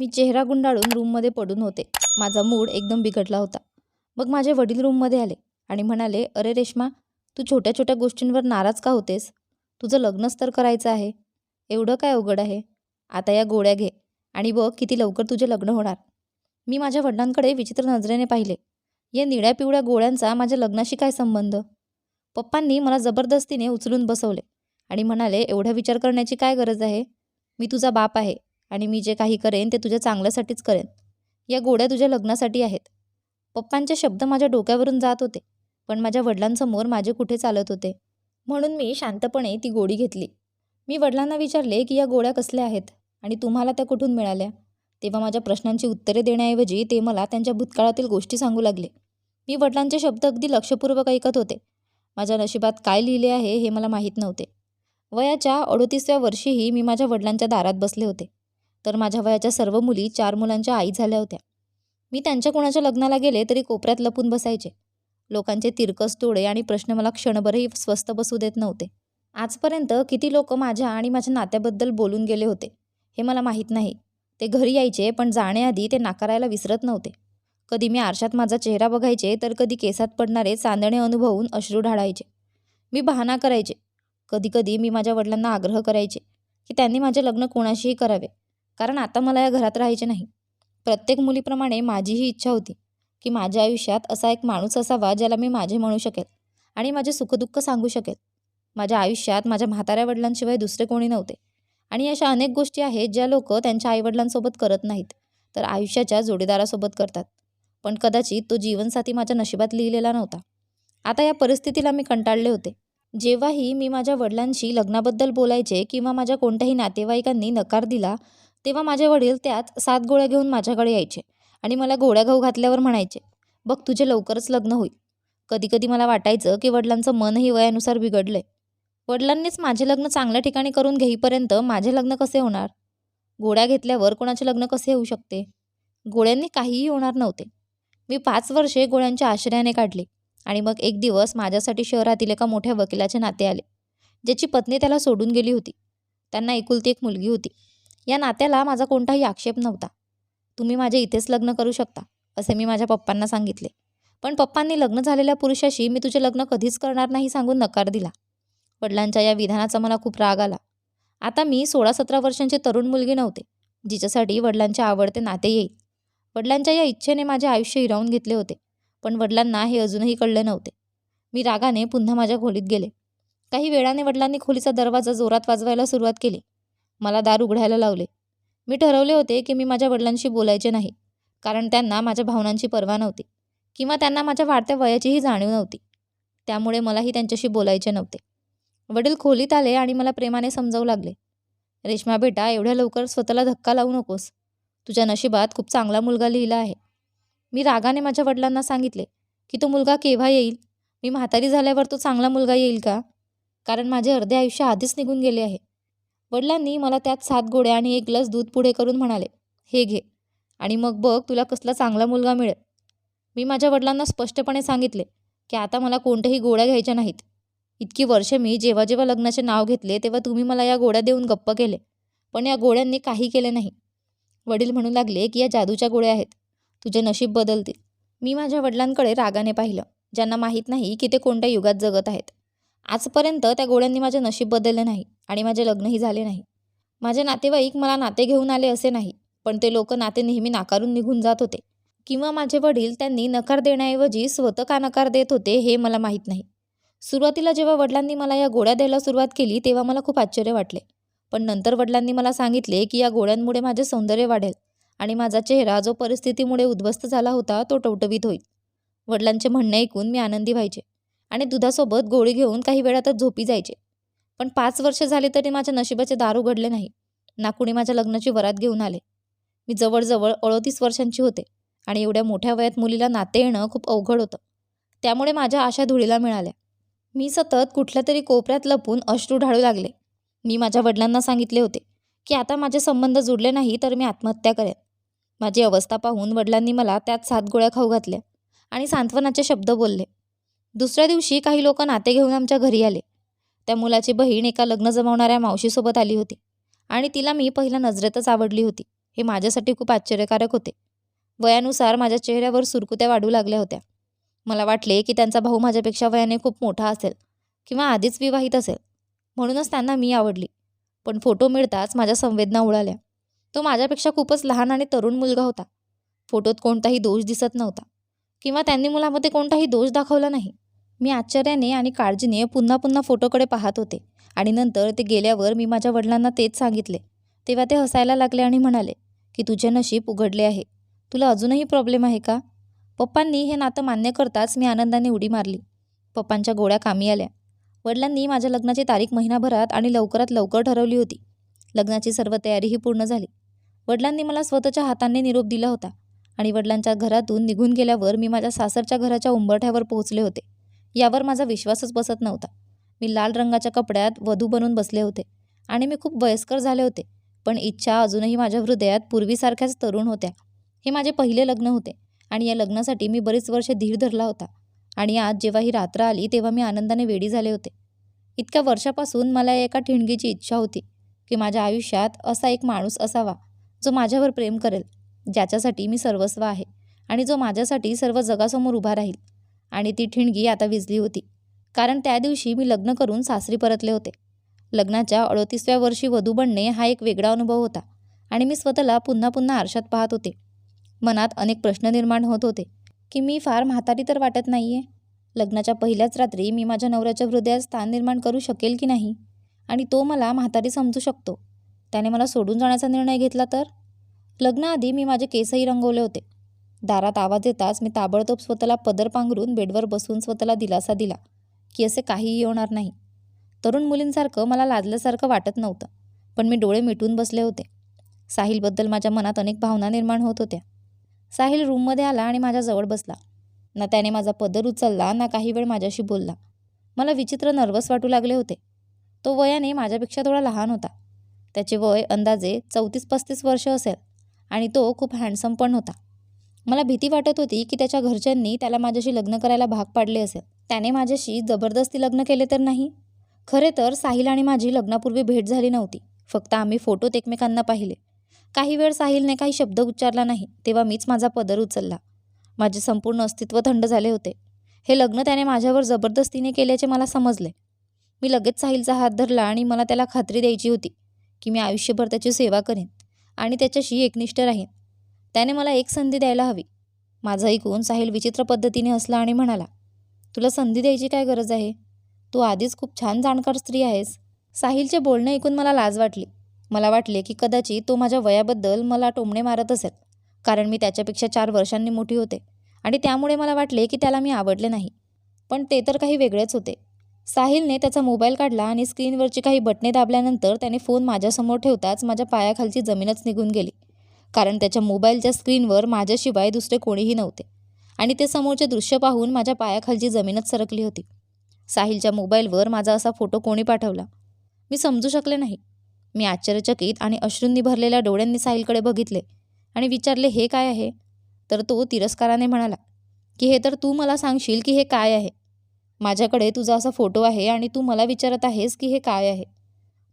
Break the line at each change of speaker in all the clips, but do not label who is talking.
मी चेहरा गुंडाळून रूममध्ये पडून होते. माझा मूड एकदम बिघडला होता. मग माझे वडील रूममध्ये आले आणि म्हणाले अरे रेश्मा तू छोट्या छोट्या गोष्टींवर नाराज का होतेस? तुझं लग्नच तर करायचं आहे. एवढं काय अवघड आहे? आता या गोळ्या घे आणि बघ किती लवकर तुझे लग्न होणार. मी माझ्या वडिलांकडे विचित्र नजरेने पाहिले. या निळ्या पिवळ्या गोळ्यांचा माझ्या लग्नाशी काय संबंध? पप्पांनी मला जबरदस्तीने उचलून बसवले आणि म्हणाले एवढा विचार करण्याची काय गरज आहे? मी तुझा बाप आहे. आणि मी जे काही करेन ते तुझ्या चांगल्यासाठीच करेन. या गोड्या तुझ्या लग्नासाठी आहेत. पप्पांचे शब्द माझ्या डोक्यावरून जात होते पण माझ्या वडिलांसमोर माझे कुठे चालत होते? म्हणून मी शांतपणे ती गोडी घेतली. मी वडिलांना विचारले की या गोळ्या कसल्या आहेत आणि तुम्हाला त्या कुठून मिळाल्या? तेव्हा माझ्या प्रश्नांची उत्तरे देण्याऐवजी ते मला त्यांच्या भूतकाळातील गोष्टी सांगू लागले. मी वडिलांचे शब्द अगदी लक्षपूर्वक ऐकत होते. माझ्या नशिबात काय लिहिले आहे हे मला माहीत नव्हते. वयाच्या अडोतीसव्या वर्षीही मी माझ्या वडिलांच्या दारात बसले होते. तर माझ्या वयाच्या सर्व मुली चार मुलांच्या आई झाल्या होत्या. मी त्यांच्या कोणाच्या लग्नाला गेले तरी कोपऱ्यात लपून बसायचे. लोकांचे तिरकस टोळे आणि प्रश्न मला क्षणभरही स्वस्थ बसू देत नव्हते. आजपर्यंत किती लोक माझ्या आणि माझ्या नात्याबद्दल बोलून गेले होते हे मला माहीत नाही. ते घरी यायचे पण जाण्याआधी ते नाकारायला विसरत नव्हते. कधी मी आरशात माझा चेहरा बघायचे तर कधी केसात पडणारे चांदणे अनुभवून अश्रू ढाळायचे. मी बहाणा करायचे. कधीकधी मी माझ्या वडिलांना आग्रह करायचे की त्यांनी माझे लग्न कोणाशीही करावे. कारण आता मला या घरात राहायचे नाही. प्रत्येक मुलीप्रमाणे माझीही इच्छा होती की माझ्या आयुष्यात असा एक माणूस असावा ज्याला मी माझे म्हणू शकेल आणि माझे सुखदुःख सांगू शकेल. माझ्या आयुष्यात माझ्या म्हाताऱ्या वडिलांशिवाय दुसरे कोणी नव्हते आणि अशा अनेक गोष्टी आहेत ज्या लोक त्यांच्या आईवडिलांसोबत करत नाहीत तर आयुष्याच्या जोडीदारासोबत करतात. पण कदाचित तो जीवनसाथी माझ्या नशिबात लिहिलेला नव्हता. आता या परिस्थितीला मी कंटाळले होते. जेव्हाही मी माझ्या वडिलांशी लग्नाबद्दल बोलायचे किंवा माझ्या कोणत्याही नातेवाईकांनी नकार दिला तेव्हा माझे वडील त्यात सात गोळ्या घेऊन माझ्याकडे यायचे आणि मला गोळ्या घाऊ घातल्यावर म्हणायचे बघ तुझे लवकरच लग्न होईल. कधीकधी मला वाटायचं की वडिलांचं मनही वयानुसार बिघडलंय. वडिलांनीच माझे लग्न चांगल्या ठिकाणी करून घेईपर्यंत माझे लग्न कसे होणार? गोळ्या घेतल्यावर कोणाचे लग्न कसे होऊ शकते? गोळ्यांनी काहीही होणार नव्हते. मी पाच वर्षे गोळ्यांच्या आश्रयाने काढली आणि मग एक दिवस माझ्यासाठी शहरातील एका मोठ्या वकिलाचे नाते आले ज्याची पत्नी त्याला सोडून गेली होती. त्यांना एकुलती एक मुलगी होती. या नात्याला माझा कोणताही आक्षेप नव्हता. तुम्ही माझे इथेच लग्न करू शकता असे मी माझ्या पप्पांना सांगितले. पण पप्पांनी लग्न झालेल्या पुरुषाशी मी तुझे लग्न कधीच करणार नाही सांगून नकार दिला. वडिलांच्या या विधानाचा मला खूप राग आला. आता मी सोळा सतरा वर्षांची तरुण मुलगी नव्हते जिच्यासाठी वडिलांचे आवडते नाते येईल. वडिलांच्या या इच्छेने माझे आयुष्य हिरावून घेतले होते पण वडिलांना हे अजूनही कळले नव्हते. मी रागाने पुन्हा माझ्या खोलीत गेले. काही वेळाने वडिलांनी खोलीचा दरवाजा जोरात वाजवायला सुरुवात केली. मला दार उघडायला लावले. मी ठरवले होते की मी माझ्या वडिलांशी बोलायचे नाही कारण त्यांना माझ्या भावनांची पर्वा नव्हती किंवा त्यांना माझ्या वाढत्या वयाचीही जाणीव नव्हती. त्यामुळे मलाही त्यांच्याशी बोलायचे नव्हते. वडील खोलीत आले आणि मला प्रेमाने समजावू लागले. रेश्मा बेटा एवढ्या लवकर स्वतःला धक्का लावू नकोस. तुझ्या नशिबात खूप चांगला मुलगा लिहिला आहे. मी रागाने माझ्या वडिलांना सांगितले की तो मुलगा केव्हा येईल? मी म्हातारी झाल्यावर तो चांगला मुलगा येईल का? कारण माझे अर्धे आयुष्य आधीच निघून गेले आहे. वडिलांनी मला त्यात सात गोळ्या आणि एक ग्लास दूध पुढे करून म्हणाले हे घे आणि मग बघ तुला कसला चांगला मुलगा मिळेल. मी माझ्या वडिलांना स्पष्टपणे सांगितले की आता मला कोणत्याही गोळ्या घ्यायच्या नाहीत. इतकी वर्ष मी जेव्हा जेव्हा लग्नाचे नाव घेतले तेव्हा तुम्ही मला या गोळ्या देऊन गप्प केले पण या गोळ्यांनी काही केले नाही. वडील म्हणू लागले की या जादूच्या गोळ्या आहेत तुझे नशीब बदलतील. मी माझ्या वडिलांकडे रागाने पाहिलं ज्यांना माहीत नाही की ते कोणत्या युगात जगत आहेत. आजपर्यंत त्या गोळ्यांनी माझे नशीब बदलले नाही आणि माझे लग्नही झाले नाही. माझे नातेवाईक मला नाते घेऊन आले असे नाही पण ते लोक नाते नेहमी नाकारून निघून जात होते. किंवा माझे वडील त्यांनी नकार देण्याऐवजी स्वतः का नकार देत होते हे मला माहीत नाही. सुरुवातीला जेव्हा वडिलांनी मला या गोळ्या द्यायला सुरुवात केली तेव्हा मला खूप आश्चर्य वाटले. पण नंतर वडिलांनी मला सांगितले की या गोळ्यांमुळे माझे सौंदर्य वाढेल आणि माझा चेहरा जो परिस्थितीमुळे उद्ध्वस्त झाला होता तो टवटवीत होईल. वडिलांचे म्हणणे ऐकून मी आनंदी व्हायचे. आणि दुधासोबत गोळी घेऊन काही वेळातच झोपी जायचे. पण पाच वर्ष झाले तरी माझ्या नशिबाचे दार उघडले नाही. ना कुणी माझ्या लग्नाची वरात घेऊन आले. मी जवळजवळ अडतीस वर्षांची होते आणि एवढ्या मोठ्या वयात मुलीला नाते येणं खूप अवघड होतं. त्यामुळे माझ्या आशा धुळीला मिळाल्या. मी सतत कुठल्या तरी कोपऱ्यात लपून अश्रू ढाळू लागले. मी माझ्या वडिलांना सांगितले होते की आता माझे संबंध जुडले नाही तर मी आत्महत्या करेन. माझी अवस्था पाहून वडिलांनी मला त्यात सात गोळ्या खाऊ घातल्या आणि सांत्वनाचे शब्द बोलले. दुसऱ्या दिवशी काही लोक नाते घेऊन आमच्या घरी आले. त्या मुलाची बहीण एका लग्न जमवणाऱ्या मावशीसोबत आली होती आणि तिला मी पहिल्या नजरेतच आवडली होती. हे माझ्यासाठी खूप आश्चर्यकारक होते. वयानुसार माझ्या चेहऱ्यावर सुरकुत्या वाढू लागल्या होत्या. मला वाटले की त्यांचा भाऊ माझ्यापेक्षा वयाने खूप मोठा असेल किंवा आधीच विवाहित असेल. म्हणूनच त्यांना मी आवडली. पण फोटो मिळताच माझ्या संवेदना उडाल्या. तो माझ्यापेक्षा खूपच लहान आणि तरुण मुलगा होता. फोटोत कोणताही दोष दिसत नव्हता. किंवा त्यांनी मुलामध्ये कोणताही दोष दाखवला नाही. मी आश्चर्याने आणि काळजीने पुन्हा पुन्हा फोटोकडे पाहत होते आणि नंतर ते गेल्यावर मी माझ्या वडिलांना तेच सांगितले. तेव्हा ते हसायला लागले आणि म्हणाले की तुझे नशीब उघडले आहे. तुला अजूनही प्रॉब्लेम आहे का? पप्पांनी हे नातं मान्य करताच मी आनंदाने उडी मारली. पप्पांच्या गोळ्या कामी आल्या. वडिलांनी माझ्या लग्नाची तारीख महिनाभरात आणि लवकरात लवकर ठरवली होती. लग्नाची सर्व तयारीही पूर्ण झाली. वडिलांनी मला स्वतःच्या हाताने निरोप दिला होता. आणि वडिलांच्या घरातून निघून गेल्यावर मी माझ्या सासरच्या घराच्या उंबरठ्यावर पोहोचले होते. यावर माझा विश्वासच बसत नव्हता. मी लाल रंगाच्या कपड्यात वधू बनून बसले होते आणि मी खूप वयस्कर झाले होते. पण इच्छा अजूनही माझ्या हृदयात पूर्वीसारख्याच तरुण होत्या. हे माझे पहिले लग्न होते आणि या लग्नासाठी मी बरीच वर्षे धीर धरला होता. आणि आज जेव्हा ही रात्र आली तेव्हा मी आनंदाने वेडी झाले होते. इतक्या वर्षापासून मला एका ठिणगीची इच्छा होती की माझ्या आयुष्यात असा एक माणूस असावा जो माझ्यावर प्रेम करेल. ज्याच्यासाठी मी सर्वस्व आहे आणि जो माझ्यासाठी सर्व जगासमोर उभा राहील. आणि ती ठिणगी आता विजली होती. कारण त्या दिवशी मी लग्न करून सासरी परतले होते. लग्नाच्या अडोतीसव्या वर्षी वधू बनणे हा एक वेगळा अनुभव होता आणि मी स्वतःला पुन्हा पुन्हा आरशात पाहत होते. मनात अनेक प्रश्न निर्माण होत होते. की मी फार म्हातारी तर वाटत नाही आहे लग्नाच्या पहिल्याच रात्री मी माझ्या नवऱ्याच्या हृदयात स्थान निर्माण करू शकेल की नाही? आणि तो मला म्हातारी समजू शकतो. त्याने मला सोडून जाण्याचा निर्णय घेतला तर? लग्नाआधी मी माझे केसही रंगवले होते. दारात आवाज येताच मी ताबडतोब स्वतःला पदर पांघरून बेडवर बसून स्वतःला दिलासा दिला की असे काहीही होणार नाही. तरुण मुलींसारखं मला लाजल्यासारखं वाटत नव्हतं पण मी डोळे मिटून बसले होते. साहिलबद्दल माझ्या मनात अनेक भावना निर्माण होत होत्या. साहिल रूममध्ये आला आणि माझ्याजवळ बसला. ना त्याने माझा पदर उचलला ना काही वेळ माझ्याशी बोलला. मला विचित्र नर्वस वाटू लागले होते. तो वयाने माझ्यापेक्षा थोडा लहान होता. त्याचे वय अंदाजे चौतीस पस्तीस वर्ष असेल. आणि तो खूप हँडसम पण होता. मला भीती वाटत होती की त्याच्या घरच्यांनी त्याला माझ्याशी लग्न करायला भाग पाडले असेल. त्याने माझ्याशी जबरदस्ती लग्न केले तर नाही? खरे तर साहिल आणि माझी लग्नापूर्वी भेट झाली नव्हती. फक्त आम्ही फोटोत एकमेकांना पाहिले. काही वेळ साहिलने काही शब्द उच्चारला नाही तेव्हा मीच माझा पदर उचलला. माझे संपूर्ण अस्तित्व थंड झाले होते. हे लग्न त्याने माझ्यावर जबरदस्तीने केल्याचे मला समजले. मी लगेच साहिलचा हात धरला आणि मला त्याला खात्री द्यायची होती की मी आयुष्यभर त्याची सेवा करेन. आणि त्याच्याशी एकनिष्ठ राहीन. त्याने मला एक संधी द्यायला हवी. माझं ऐकून साहिल विचित्र पद्धतीने हसला आणि म्हणाला तुला संधी द्यायची काय गरज आहे? तू आधीच खूप छान जाणकार स्त्री आहेस. साहिलचे बोलणे ऐकून मला लाज वाटली. मला वाटले की कदाचित तो माझ्या वयाबद्दल मला टोमणे मारत असेल कारण मी त्याच्यापेक्षा चार वर्षांनी मोठी होते आणि त्यामुळे मला वाटले की त्याला मी आवडले नाही. पण ते तर काही वेगळेच होते. साहिलने त्याचा मोबाईल काढला आणि स्क्रीनवरची काही बटणे दाबल्यानंतर त्याने फोन माझ्यासमोर ठेवताच माझ्या पायाखालची जमीनच निघून गेली. कारण त्याच्या मोबाईलच्या स्क्रीनवर माझ्याशिवाय दुसरे कोणीही नव्हते. आणि ते समोरचे दृश्य पाहून माझ्या पायाखालची जमीनच सरकली होती. साहिलच्या मोबाईलवर माझा असा फोटो कोणी पाठवला? मी समजू शकले नाही. मी आश्चर्यचकित आणि अश्रूंनी भरलेल्या डोळ्यांनी साहिलकडे बघितले आणि विचारले हे काय आहे? तर तो तिरस्काराने म्हणाला की हे तर तू मला सांगशील की हे काय आहे? माझ्याकडे तुझा असा फोटो आहे आणि तू मला विचारत आहेस की हे काय आहे?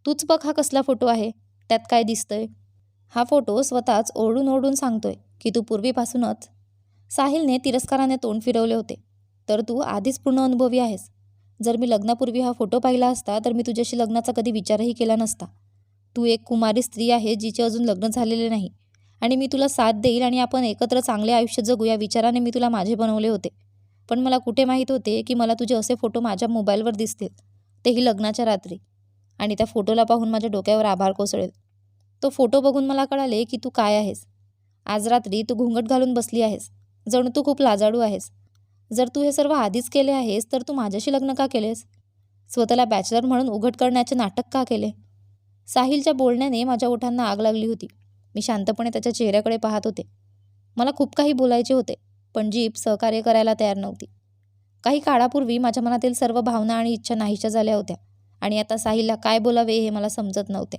तूच बघ हा कसला फोटो आहे. त्यात काय दिसतंय? हा फोटो स्वतःच ओरडून ओरडून सांगतोय की तू पूर्वीपासूनच साहिलने तिरस्काराने तोंड फिरवले होते. तर तू आधीच पूर्ण अनुभवी आहेस. जर मी लग्नापूर्वी हा फोटो पाहिला असता तर मी तुझ्याशी लग्नाचा कधी विचारही केला नसता. तू एक कुमारी स्त्री आहे जिचे अजून लग्न झालेले नाही. आणि मी तुला साथ देईल आणि आपण एकत्र चांगले आयुष्य जगू या विचाराने मी तुला माझे बनवले होते. पण मला कुठे माहीत होते की मला तुझे असे फोटो माझ्या मोबाईलवर दिसतील? तेही लग्नाच्या रात्री. आणि त्या फोटोला पाहून माझ्या डोक्यावर आभार कोसळेल. तो फोटो बघून मला कळाले की तू काय आहेस. आज रात्री तू घुंगट घालून बसली आहेस. जणू तू खूप लाजाळू आहेस. जर तू हे सर्व आधीच केले आहेस तर तू माझ्याशी लग्न का केलेस? स्वतःला बॅचलर म्हणून उघड करण्याचे नाटक का केले? साहिलच्या बोलण्याने माझ्या ओठांना आग लागली होती. मी शांतपणे त्याच्या चेहऱ्याकडे पाहत होते. मला खूप काही बोलायचे होते. पण जीप सहकार्य करायला तयार नव्हती. काही काळापूर्वी माझ्या मनातील सर्व भावना आणि इच्छा नाहीशा झाल्या होत्या आणि आता साहिलला काय बोलावे हे मला समजत नव्हते.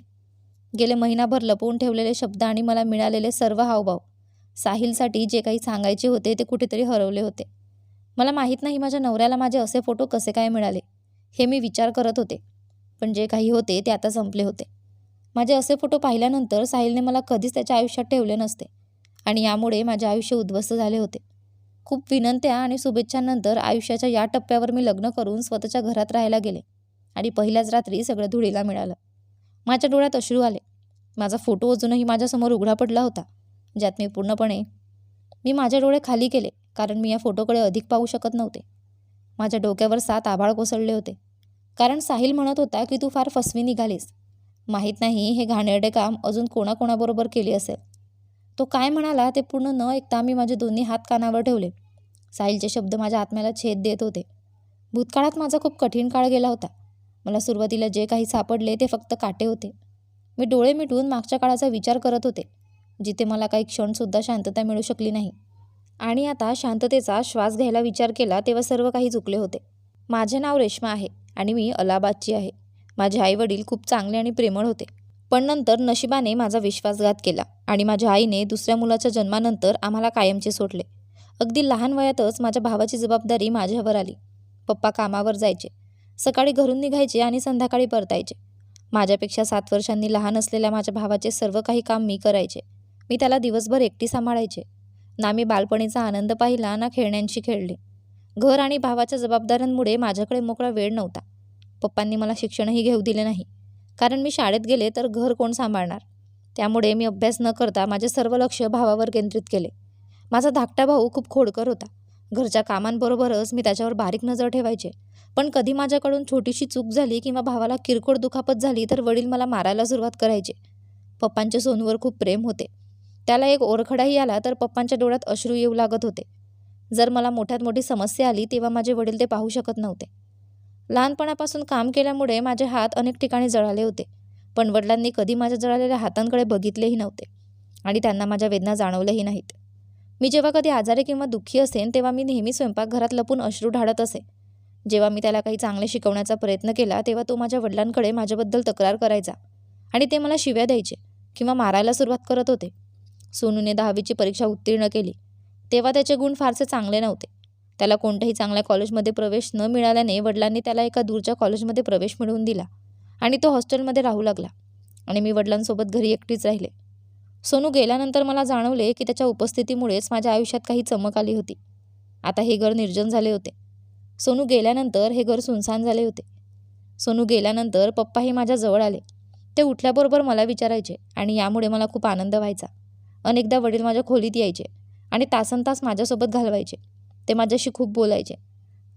गेले महिनाभर लपवून ठेवलेले शब्द आणि मला मिळालेले सर्व हावभाव साहिलसाठी जे काही सांगायचे होते ते कुठेतरी हरवले होते. मला माहीत नाही माझ्या नवऱ्याला माझे असे फोटो कसे काय मिळाले हे मी विचार करत होते पण जे काही होते ते आता संपले होते. माझे असे फोटो पाहिल्यानंतर साहिलने मला कधीच त्याच्या आयुष्यात ठेवले नसते आणि यामुळे माझे आयुष्य उद्ध्वस्त झाले होते. खूप विनंत्या आणि शुभेच्छांनंतर आयुष्याच्या या टप्प्यावर मी लग्न करून स्वतःच्या घरात राहायला गेले आणि पहिल्याच रात्री सगळं धुळीला मिळालं. माझ्या डोळ्यात अश्रू आले. माझा फोटो अजूनही माझ्यासमोर उघडा पडला होता. ज्यात मी पूर्णपणे मी माझे डोळे खाली केले कारण मी या फोटोकडे अधिक पाहू शकत नव्हते. माझ्या डोक्यावर सात आभाळ कोसळले होते. कारण साहिल म्हणत होता की तू फार फसवी निघालीस. माहीत नाही हे घाणेरडे काम अजून कोणाकोणाबरोबर केली असेल. तो काय म्हणाला ते पूर्ण न ऐकता मी माझे दोन्ही हात कानावर ठेवले. साहिलचे शब्द माझ्या आत्म्याला छेद देत होते. भूतकाळात माझा खूप कठीण काळ गेला होता. मला सुरुवातीला जे काही सापडले ते फक्त काटे होते. मी डोळे मिटून मागच्या काळाचा विचार करत होते जिथे मला काही क्षणसुद्धा शांतता मिळू शकली नाही. आणि आता शांततेचा श्वास घ्यायला विचार केला तेव्हा सर्व काही चुकले होते. माझे नाव रेश्मा आहे आणि मी अलाहाबादची आहे. माझे आईवडील खूप चांगले आणि प्रेमळ होते. पण नंतर नशिबाने माझा विश्वासघात केला आणि माझ्या आईने दुसऱ्या मुलाच्या जन्मानंतर आम्हाला कायमचे सोडले. अगदी लहान वयातच माझ्या भावाची जबाबदारी माझ्यावर आली. पप्पा कामावर जायचे. सकाळी घरून निघायचे आणि संध्याकाळी परतायचे. माझ्यापेक्षा सात वर्षांनी लहान असलेल्या माझ्या भावाचे सर्व काही काम मी करायचे. मी त्याला दिवसभर एकटी सांभाळायचे. ना मी बालपणीचा आनंद पाहिला ना खेळण्यांशी खेळले. घर आणि भावाच्या जबाबदाऱ्यांमुळे माझ्याकडे मोकळा वेळ नव्हता. पप्पांनी मला शिक्षणही घेऊ दिले नाही. कारण मी शाळेत गेले तर घर कोण सांभाळणार? त्यामुळे मी अभ्यास न करता माझे सर्व लक्ष भावावर केंद्रित केले. माझा धाकटा भाऊ खूप खोडकर होता. घरच्या कामांबरोबरच मी त्याच्यावर बारीक नजर ठेवायचे. पण कधी माझ्याकडून छोटीशी चूक झाली किंवा भावाला किरकोळ दुखापत झाली तर वडील मला मारायला सुरुवात करायचे. पप्पांचे सोनूवर खूप प्रेम होते. त्याला एक ओरखडाही आला तर पप्पांच्या डोळ्यात अश्रू येऊ लागत होते. जर मला मोठ्यात मोठी समस्या आली तेव्हा माझे वडील ते पाहू शकत नव्हते. लहानपणापासून काम केल्यामुळे माझे हात अनेक ठिकाणी जळाले होते पण वडिलांनी कधी माझ्या जळालेल्या हातांकडे बघितलेही नव्हते आणि त्यांना माझ्या वेदना जाणवल्याही नाहीत. मी जेव्हा कधी आजारी किंवा दुःखी असेन तेव्हा मी नेहमी स्वयंपाकघरात लपून अश्रू ढाळत असे. जेव्हा मी त्याला काही चांगले शिकवण्याचा प्रयत्न केला तेव्हा तो माझ्या वडिलांकडे माझ्याबद्दल तक्रार करायचा आणि ते मला शिव्या द्यायचे किंवा मारायला सुरुवात करत होते. सोनूने दहावीची परीक्षा उत्तीर्ण केली. तेव्हा त्याचे गुण फारसे चांगले नव्हते. त्याला कोणत्याही चांगल्या कॉलेजमध्ये प्रवेश न मिळाल्याने वडिलांनी त्याला एका दूरच्या कॉलेजमध्ये प्रवेश मिळवून दिला आणि तो हॉस्टेलमध्ये राहू लागला. आणि मी वडिलांसोबत घरी एकटीच राहिले. सोनू गेल्यानंतर मला जाणवले की त्याच्या उपस्थितीमुळेच माझ्या आयुष्यात काही चमक आली होती. आता हे घर निर्जन झाले होते. सोनू गेल्यानंतर हे घर सुनसान झाले होते. सोनू गेल्यानंतर पप्पाही माझ्या जवळ आले. ते उठल्याबरोबर मला विचारायचे आणि यामुळे मला खूप आनंद व्हायचा. अनेकदा वडील माझ्या खोलीत यायचे आणि तासन तास माझ्यासोबत घालवायचे. ते माझ्याशी खूप बोलायचे.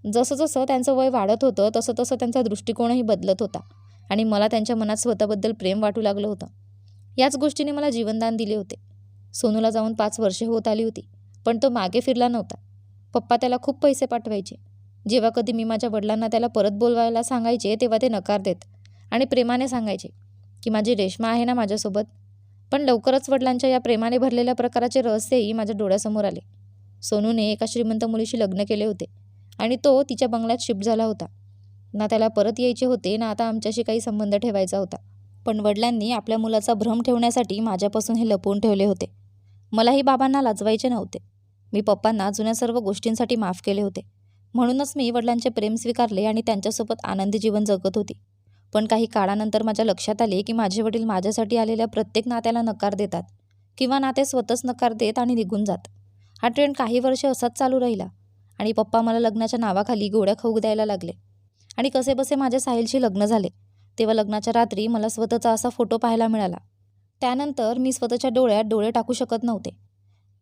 जसं जसं त्यांचं वय वाढत होतं तसं तसं त्यांचा दृष्टिकोनही बदलत होता आणि मला त्यांच्या मनात स्वतःबद्दल प्रेम वाटू लागलं होतं. याच गोष्टीने मला जीवनदान दिले होते. सोनूला जाऊन पाच वर्षे होत आली होती पण तो मागे फिरला नव्हता. पप्पा त्याला खूप पैसे पाठवायचे. जेव्हा कधी मी माझ्या वडिलांना त्याला परत बोलवायला सांगायचे तेव्हा ते नकार देत आणि प्रेमाने सांगायचे की माझी रेश्मा आहे ना माझ्यासोबत. पण लवकरच वडिलांच्या या प्रेमाने भरलेल्या प्रकाराचे रहस्यही माझ्या डोळ्यासमोर आले. सोनूने एका श्रीमंत मुलीशी लग्न केले होते आणि तो तिच्या बंगल्यात शिफ्ट झाला होता. ना त्याला परत यायचे होते ना आता आमच्याशी काही संबंध ठेवायचा होता. पण वडिलांनी आपल्या मुलाचा भ्रम ठेवण्यासाठी माझ्यापासून हे लपवून ठेवले होते. मलाही बाबांना लाजवायचे नव्हते. मी पप्पांना जुन्या सर्व गोष्टींसाठी माफ केले होते. म्हणूनच मी वडिलांचे प्रेम स्वीकारले आणि त्यांच्यासोबत आनंदी जीवन जगत होती. पण काही काळानंतर माझ्या लक्षात आले की माझे वडील माझ्यासाठी आलेल्या प्रत्येक नात्याला नकार देतात किंवा नाते स्वतःच नकार देत आणि निघून जात. हा ट्रेंड काही वर्ष असाच चालू राहिला. आणि पप्पा मला लग्नाच्या नावाखाली गोड्या खाऊ द्यायला लागले. आणि कसेबसे माझ्या साहिलशी लग्न झाले. तेव्हा लग्नाच्या रात्री मला स्वतःचा असा फोटो पाहायला मिळाला. त्यानंतर मी स्वतःच्या डोळ्यात डोळे टाकू शकत नव्हते.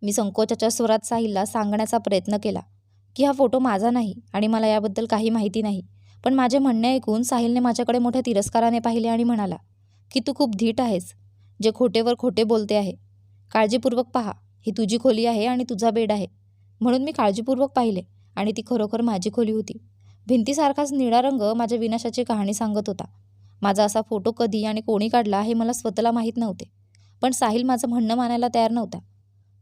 मी संकोचाच्या स्वरात साहिलला सांगण्याचा प्रयत्न केला की हा फोटो माझा नाही आणि मला याबद्दल काही माहिती नाही. पण माझे म्हणणे ऐकून साहिलने माझ्याकडे मोठ्या तिरस्काराने पाहिले आणि म्हणाला की तू खूप धीट आहेस. जे खोटेवर खोटे बोलते आहे. काळजीपूर्वक पहा. ही तुझी खोली आहे आणि तुझा बेड आहे. म्हणून मी काळजीपूर्वक पाहिले आणि ती खरोखर माझी खोली होती. भिंतीसारखाच निळा रंग माझ्या विनाशाची कहाणी सांगत होता. माझा असा फोटो कधी आणि कोणी काढला हे मला स्वतःला माहीत नव्हते. पण साहिल माझं म्हणणं मानायला तयार नव्हता.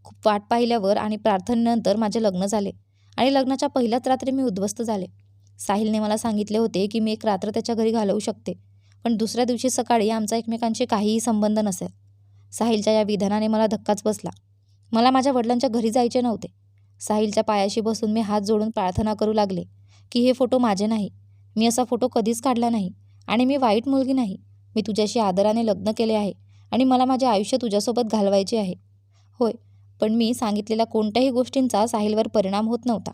खूप वाट पाहिल्यावर आणि प्रार्थनेनंतर माझे लग्न झाले आणि लग्नाच्या पहिल्याच रात्री मी उद्ध्वस्त झाले. साहिलने मला सांगितले होते की मी एक रात्र त्याच्या घरी घालवू शकते पण दुसऱ्या दिवशी सकाळी आमचा एकमेकांशी काहीही संबंध नसेल. साहिलच्या या विधानाने मला धक्काच बसला. मला माझ्या वडिलांच्या घरी जायचे नव्हते. साहिलच्या पायाशी बसून मी हात जोडून प्रार्थना करू लागले की हे फोटो माझे नाही. मी असा फोटो कधीच काढला नाही आणि मी वाईट मुलगी नाही. मी तुझ्याशी आदराने लग्न केले आहे आणि मला माझे आयुष्य तुझ्यासोबत घालवायचे आहे. होय पण मी सांगितलेल्या कोणत्याही गोष्टींचा साहिलवर परिणाम होत नव्हता.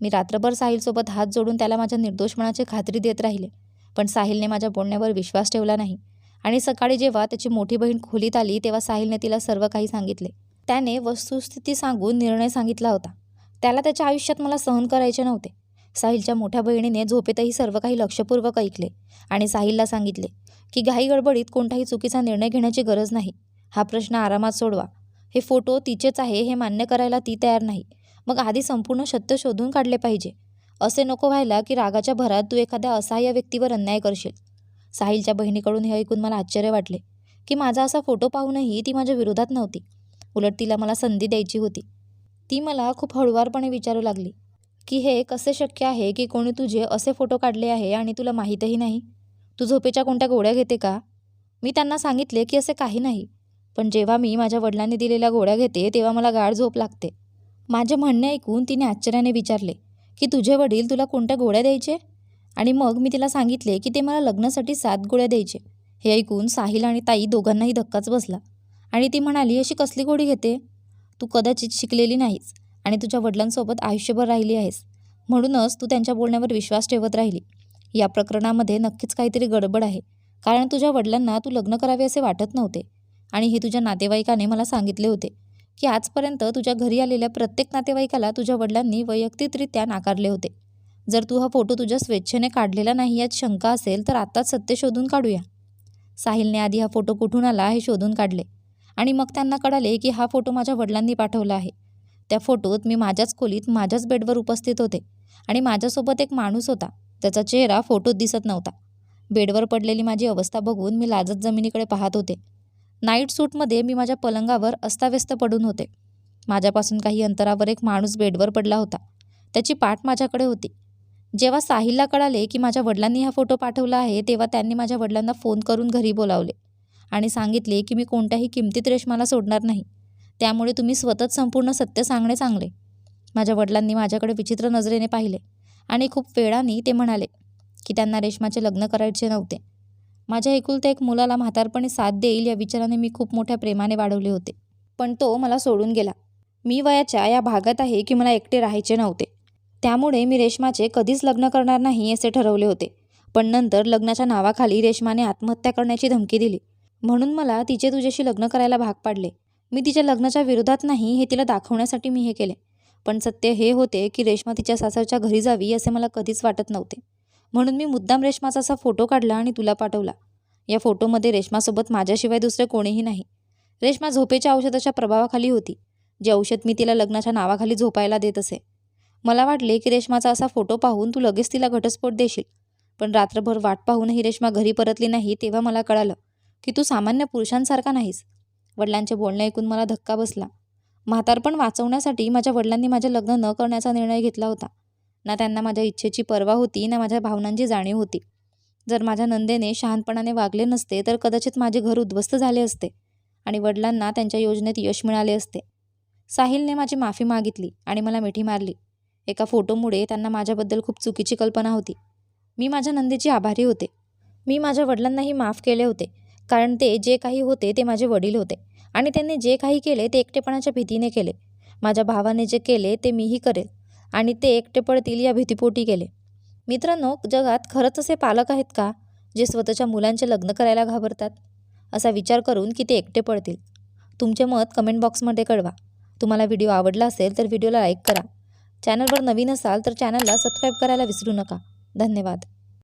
मी रात्रभर साहिलसोबत हात जोडून त्याला माझ्या निर्दोषपणाची खात्री देत राहिले पण साहिलने माझ्या बोलण्यावर विश्वास ठेवला नाही. आणि सकाळी जेव्हा त्याची मोठी बहीण खोलीत आली तेव्हा साहिलने तिला सर्व काही सांगितले. त्याने वस्तुस्थिती सांगून निर्णय सांगितला होता. त्याला त्याच्या आयुष्यात मला सहन करायचे नव्हते. साहिलच्या मोठ्या बहिणीने झोपेतही सर्व काही लक्षपूर्वक ऐकले आणि साहिलला सांगितले की घाई गडबडीत कोणताही चुकीचा निर्णय घेण्याची गरज नाही. हा प्रश्न आरामात सोडवा. हे फोटो तिचेच आहे हे मान्य करायला ती तयार नाही. मग आधी संपूर्ण सत्य शोधून काढले पाहिजे. असे नको व्हायला की रागाच्या भरात तू एखाद्या असहाय्य व्यक्तीवर अन्याय करशील. साहिलच्या बहिणीकडून हे ऐकून मला आश्चर्य वाटले की माझा असा फोटो पाहूनही ती माझ्या विरोधात नव्हती. उलट तिला मला संधी द्यायची होती. ती मला खूप हळुवारपणे विचारू लागली की हे कसे शक्य आहे की कोणी तुझे असे फोटो काढले आहे आणि तुला माहीतही नाही? तू झोपेच्या कोणत्या गोळ्या घेते का? मी त्यांना सांगितले की असे काही नाही पण जेव्हा मी माझ्या वडिलांनी दिलेल्या गोळ्या घेते तेव्हा मला गाढ झोप लागते. माझे म्हणणे ऐकून तिने आश्चर्याने विचारले की तुझे वडील तुला कोणत्या गोळ्या द्यायचे? आणि मग मी तिला सांगितले की ते मला लग्नासाठी सात गोळ्या द्यायचे. हे ऐकून साहिल आणि ताई दोघांनाही धक्काच बसला. आणि ती म्हणाली अशी कसली गोडी घेते? तू कदाचित शिकलेली नाहीस आणि तुझ्या वडिलांसोबत आयुष्यभर राहिली आहेस. म्हणूनच तू त्यांच्या बोलण्यावर विश्वास ठेवत राहिली. या प्रकरणामध्ये नक्कीच काहीतरी गडबड आहे. कारण तुझ्या वडिलांना तू लग्न करावे असे वाटत नव्हते. आणि हे तुझ्या नातेवाईकाने मला सांगितले होते की आजपर्यंत तुझ्या घरी आलेल्या प्रत्येक नातेवाईकाला तुझ्या वडिलांनी वैयक्तिकरित्या नाकारले होते. जर तू हा फोटो तुझ्या स्वेच्छेने काढलेला नाही यात शंका असेल तर आत्ताच सत्य शोधून काढूया. साहिलने आधी हा फोटो कुठून आला हे शोधून काढले. आणि मग त्यांना कळाले की हा फोटो माझ्या वडिलांनी पाठवला आहे. त्या फोटोत मी माझ्याच खोलीत माझ्याच बेडवर उपस्थित होते आणि माझ्यासोबत एक माणूस होता. त्याचा चेहरा फोटोत दिसत नव्हता. बेडवर पडलेली माझी अवस्था बघून मी लाजत जमिनीकडे पाहत होते. नाईट सूटमध्ये मी माझ्या पलंगावर अस्ताव्यस्त पडून होते. माझ्यापासून काही अंतरावर एक माणूस बेडवर पडला होता. त्याची पाठ माझ्याकडे होती. जेव्हा साहिलला कळाले की माझ्या वडिलांनी हा फोटो पाठवला आहे तेव्हा त्यांनी माझ्या वडिलांना फोन करून घरी बोलावले. आणि सांगितले की मी कोणत्याही किमतीत रेशमाला सोडणार नाही. त्यामुळे तुम्ही स्वतःच संपूर्ण सत्य सांगणे चांगले. माझ्या वडिलांनी माझ्याकडे विचित्र नजरेने पाहिले आणि खूप वेळाने ते म्हणाले की त्यांना रेशमाचे लग्न करायचे नव्हते. माझ्या एकुलत्या एक मुलाला म्हातारपणे साथ देईल या विचाराने मी खूप मोठ्या प्रेमाने वाढवले होते. पण तो मला सोडून गेला. मी वयाच्या या भागात आहे की मला एकटे राहायचे नव्हते. त्यामुळे मी रेशमाचे कधीच लग्न करणार नाही असे ठरवले होते. पण नंतर लग्नाच्या नावाखाली रेशमाने आत्महत्या करण्याची धमकी दिली. म्हणून मला तिचे तुझ्याशी लग्न करायला भाग पाडले. मी तिच्या लग्नाच्या विरोधात नाही हे तिला दाखवण्यासाठी मी हे केले. पण सत्य हे होते की रेश्मा तिच्या सासरच्या घरी जावी असे मला कधीच वाटत नव्हते. म्हणून मी मुद्दाम रेश्माचा असा फोटो काढला आणि तुला पाठवला. या फोटोमध्ये रेश्मासोबत माझ्याशिवाय दुसरे कोणीही नाही. रेश्मा झोपेच्या औषधाच्या प्रभावाखाली होती. जे औषध मी तिला लग्नाच्या नावाखाली झोपायला देत असे. मला वाटले की रेश्माचा असा फोटो पाहून तू लगेच तिला घटस्फोट देशील. पण रात्रभर वाट पाहूनही रेश्मा घरी परतली नाही तेव्हा मला कळालं. की तू सामान्य पुरुषांसारखा नाहीस. वडिलांचे बोलणे ऐकून मला धक्का बसला. म्हातारपण वाचवण्यासाठी माझ्या वडिलांनी माझे लग्न न करण्याचा निर्णय घेतला होता. ना त्यांना माझ्या इच्छेची पर्वा होती ना माझ्या भावनांची जाणीव होती. जर माझ्या नंदेने शहाणपणाने वागले नसते तर कदाचित माझे घर उद्ध्वस्त झाले असते आणि वडिलांना त्यांच्या योजनेत यश मिळाले असते. साहिलने माझी माफी मागितली आणि मला मिठी मारली. एका फोटोमुळे त्यांना माझ्याबद्दल खूप चुकीची कल्पना होती. मी माझ्या नंदेची आभारी होते. मी माझ्या वडिलांनाही माफ केले होते. कारण ते जे काही होते ते माझे वडील होते. आणि त्यांनी जे काही केले ते एकटेपणाच्या भीतीने केले. माझ्या भावाने जे केले ते मीही करेल. आणि ते एकटे पडतील या भीतीपोटी केले. मित्रांनो जगात खरंच असे पालक आहेत का जे स्वतःच्या मुलांचे लग्न करायला घाबरतात? असा विचार करून की ते एकटे पडतील. तुमचे मत कमेंट बॉक्समध्ये कळवा. तुम्हाला व्हिडिओ आवडला असेल तर व्हिडिओला लाईक करा. चॅनलवर नवीन असाल तर चॅनलला सबस्क्राईब करायला विसरू नका. धन्यवाद.